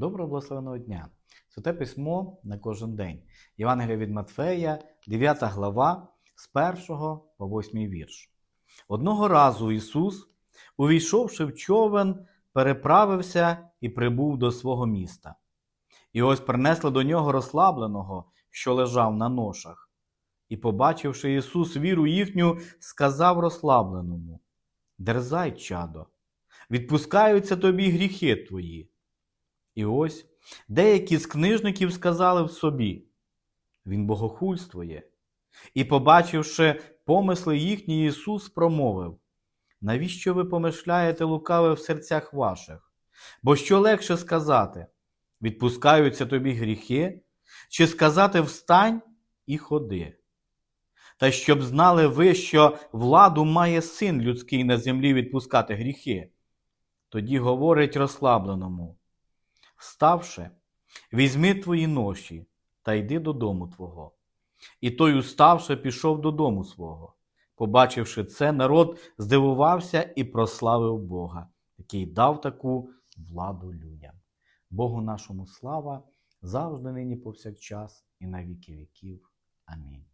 Доброго благословеного дня! Святе письмо на кожен день. Євангелія від Матфея, 9 глава, з 1 по 8 вірш. Одного разу Ісус, увійшовши в човен, переправився і прибув до свого міста. І ось принесли до нього розслабленого, що лежав на ношах. І, побачивши Ісус віру їхню, сказав розслабленому: Дерзай, чадо, відпускаються тобі гріхи твої. І ось деякі з книжників сказали в собі: Він богохульствує. І, побачивши помисли їхні, Ісус промовив: Навіщо ви помишляєте лукаве в серцях ваших? Бо що легше сказати: відпускаються тобі гріхи, чи сказати встань і ходи? Та щоб знали ви, що владу має син людський на землі відпускати гріхи. Тоді говорить розслабленому: Вставши, візьми твої ноші та йди додому твого. І той, уставши, пішов додому свого. Побачивши це, народ здивувався і прославив Бога, який дав таку владу людям. Богу нашому слава завжди нині повсякчас і на віки віків. Амінь.